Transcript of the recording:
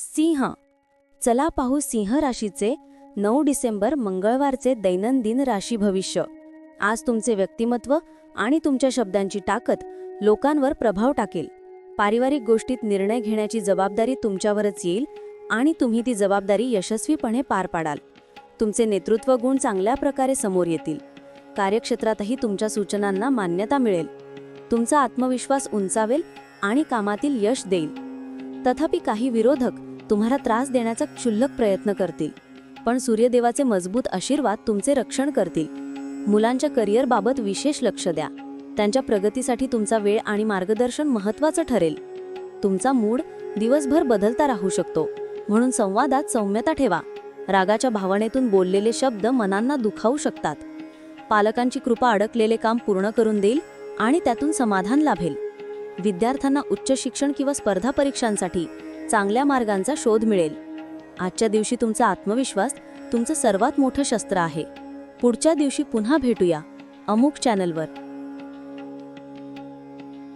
सिंह. चला पाहू सिंह राशीचे नऊ डिसेंबर मंगळवारचे दैनंदिन राशी भविष्य. आज तुमचे व्यक्तिमत्व आणि तुमच्या शब्दांची ताकद लोकांवर प्रभाव टाकेल. पारिवारिक गोष्टीत निर्णय घेण्याची जबाबदारी तुमच्यावरच येईल आणि तुम्ही ती जबाबदारी यशस्वीपणे पार पाडाल. तुमचे नेतृत्व गुण चांगल्या प्रकारे समोर येतील. कार्यक्षेत्रातही तुमच्या सूचनांना मान्यता मिळेल. तुमचा आत्मविश्वास उंचावेल आणि कामातील यश देईल. तथापि काही विरोधक तुम्हाला त्रास देण्याचा क्षुल्लक प्रयत्न करतील. पण सूर्यदेवाचे मजबूत आशीर्वाद तुमचे रक्षण करतील. मुलांच्या करिअरबाबत विशेष लक्ष द्या. त्यांच्या प्रगतीसाठी तुमचा वेळ आणि मार्गदर्शन महत्त्वाचं ठरेल. तुमचा मूड दिवसभर बदलता राहू शकतो. म्हणून संवादात सौम्यता ठेवा. रागाच्या भावनेतून बोललेले शब्द मनांना दुखावू शकतात. पालकांची कृपा अडकलेले काम पूर्ण करून देईल आणि त्यातून समाधान लाभेल. विद्यार्थ्यांना उच्च शिक्षण किंवा स्पर्धा परीक्षांसाठी चांगल्या मार्गांचा शोध मिळेल. आजच्या दिवशी तुमचा आत्मविश्वास तुमचं सर्वात मोठं शस्त्र आहे. पुढच्या दिवशी पुन्हा भेटूया. अमुक चॅनलवर.